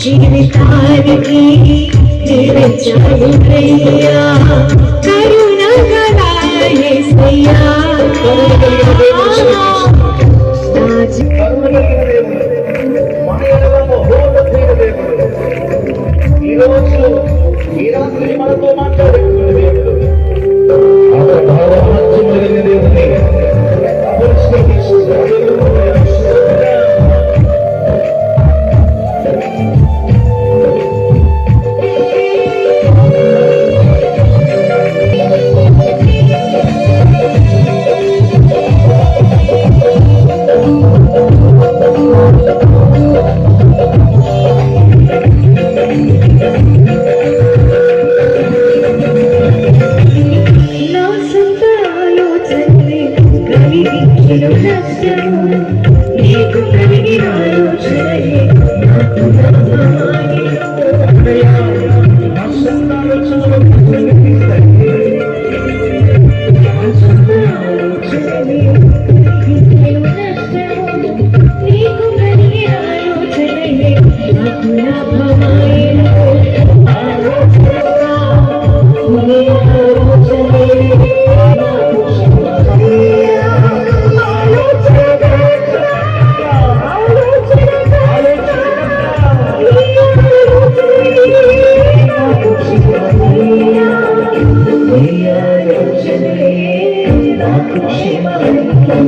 జీవితానికి నిరచయ్యా కరుణగలాయేసయ్యా కరుణగలిగిన దేవుడు మన ఈరోజు ఈ రాత్రి మనతో మాట్లాడు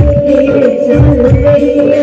ప్రభు చెందుతాను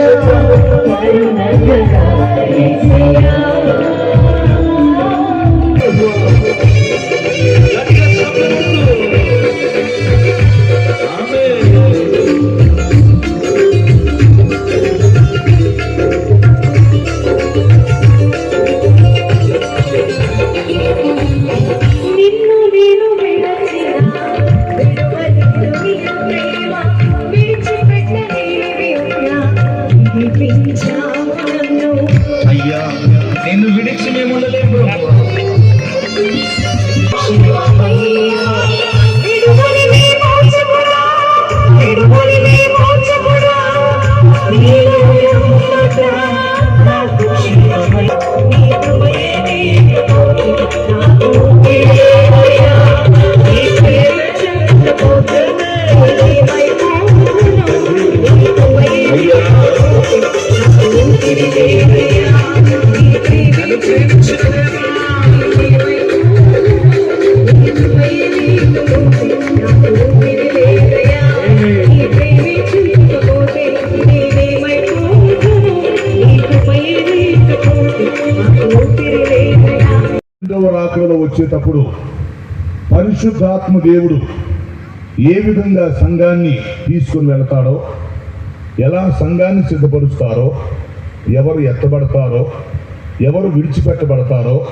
రెండవ వచ్చేటప్పుడు పరిశుద్ధాత్మ దేవుడు ఏ విధంగా సంఘాన్ని తీసుకుని వెళతాడో ఎలా సంఘాన్ని సిద్ధపరుస్తారో ఎవరు ఎత్తబడతారో ఎవరు విడిచిపెట్టబడతారో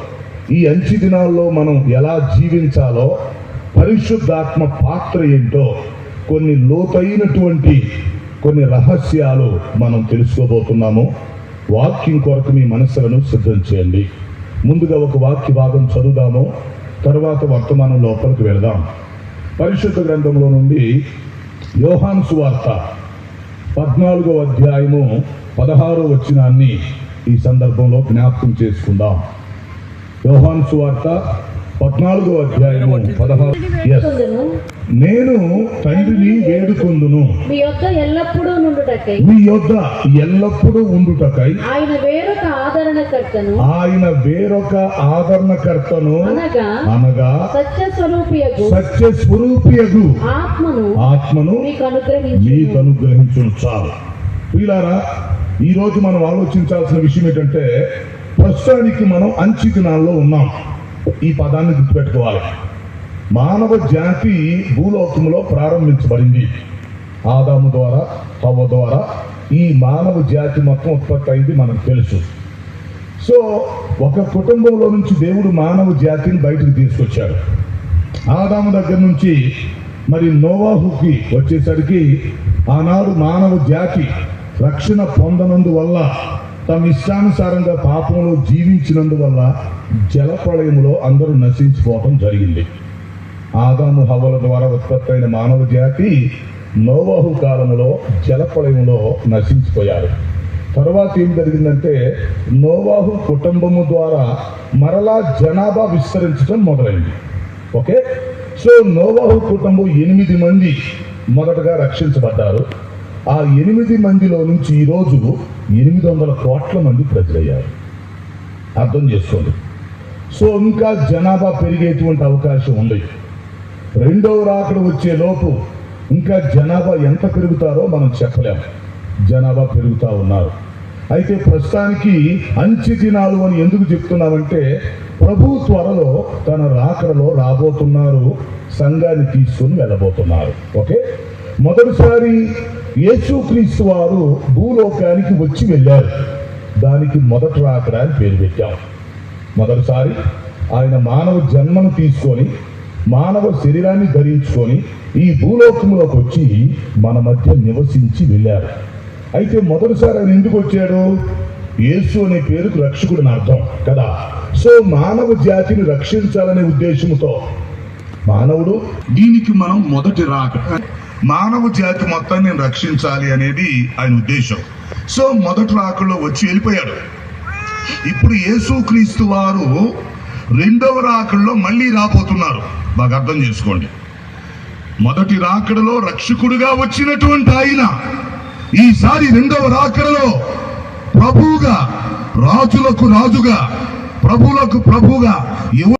ఈ అంచి దినాల్లో మనం ఎలా జీవించాలో పరిశుద్ధాత్మ పాత్ర ఏంటో కొన్ని లోతైనటువంటి కొన్ని రహస్యాలు మనం తెలుసుకోబోతున్నాము. వాక్యం కొరకు మీ మనసులను సిద్ధం చేయండి. ముందుగా ఒక వాక్య భాగం చదువుదాము. తర్వాత వర్తమానం లోపలికి వెళదాం. పరిశుద్ధ గ్రంథంలో నుండి యోహాన్ సువార్త పద్నాలుగో అధ్యాయము పదహారో వచ్చినాన్ని ఈ సందర్భంలో జ్ఞాపకం చేసుకుందాం. యోహాన్ సువార్త పద్నాలుగో అధ్యాయము పదహారు. నేను తండ్రిని వేడుకొందును. మీ యొక్క ఎల్లప్పుడూ నుండుటకై. మీ యొద్ద ఎల్లప్పుడూ ఉండుటకై. ఆయన వేరొక ఆదరణకర్తను. ఆయన వేరొక ఆదరణకర్తను. అనగా అనగా సత్య స్వరూపియగు సత్య స్వరూపియగు ఆత్మను ఆత్మను మీకు అనుగ్రహించు మీకు అనుగ్రహించును చాలు. ప్రియులారా ఈ రోజు మనం ఆలోచించాల్సిన విషయం ఏంటంటే ప్రస్తుతానికి మనం అంచి దినాల్లో ఉన్నాం. ఈ పదాన్ని గుర్తుపెట్టుకోవాలి. మానవ జాతి భూలోకంలో ప్రారంభించబడింది. ఆదాము ద్వారా హవ్వ ద్వారా ఈ మానవ జాతి మొత్తం ఉత్పత్తి అయింది మనకు తెలుసు. సో ఒక కుటుంబంలో నుంచి దేవుడు మానవ జాతిని బయటకు తీసుకొచ్చాడు. ఆదాము దగ్గర నుంచి మరి నోవాహుకి వచ్చేసరికి ఆనాడు మానవ జాతి రక్షణ పొందనందువల్ల తమ ఇష్టానుసారంగా పాపంలో జీవించినందువల్ల జలప్రళయంలో అందరూ నశించుకోవటం జరిగింది. ఆదాము హవల ద్వారా ఉత్పత్తి అయిన మానవ జాతి నోవాహు కాలంలో జలప్రళయంలో నశించిపోయారు. తర్వాత ఏం జరిగిందంటే నోవాహు కుటుంబము ద్వారా మరలా జనాభా విస్తరించడం మొదలైంది. ఓకే? సో నోవాహు కుటుంబం ఎనిమిది మంది మొదటగా రక్షించబడ్డారు. ఆ ఎనిమిది మందిలో నుంచి ఈరోజు ఎనిమిది వందల కోట్ల మంది ప్రజలయ్యారు. అర్థం చేసుకోండి. సో ఇంకా జనాభా పెరిగేటువంటి అవకాశం ఉంది. రెండవ రాకడ వచ్చే లోపు ఇంకా జనాభా ఎంత పెరుగుతారో మనం చెప్పలేం. జనాభా పెరుగుతూ ఉన్నారు. అయితే ప్రస్తుతానికి అంచె దినాలు అని ఎందుకు చెప్తున్నామంటే ప్రభు త్వరలో తన రాకడలో రాబోతున్నారు సంఘాన్ని తీసుకొని వెళ్ళబోతున్నారు. ఓకే? మొదటిసారి యేసుక్రీస్తు వారు భూలోకానికి వచ్చి వెళ్ళారు. దానికి మొదటి రాకడ అని పేరు పెట్టాం. మొదటిసారి ఆయన మానవ జన్మను తీసుకొని మానవ శరీరాన్ని ధరించుకొని ఈ భూలోకంలోకి వచ్చి మన మధ్య నివసించి వెళ్ళారు. అయితే మొదటిసారి ఆయన ఎందుకు వచ్చాడు? యేసు అనే పేరుకు రక్షకుడిని అర్థం కదా. సో మానవ జాతిని రక్షించాలనే ఉద్దేశంతో మానవుడు దీనికి మనం మొదటి రాక మానవ జాతి మొత్తాన్ని రక్షించాలి అనేది ఆయన ఉద్దేశం. సో మొదటి రాకలో వచ్చి వెళ్ళిపోయాడు. ఇప్పుడు యేసుక్రీస్తు వారు రెండవ రాకడలో మళ్ళీ రాబోతున్నారు. బాగా అర్థం చేసుకోండి. మొదటి రాకడలో రక్షకుడుగా వచ్చినటువంటి ఆయన ఈసారి రెండవ రాకడలో ప్రభువుగా రాజులకు రాజుగా ప్రభులకు ప్రభుగా యువ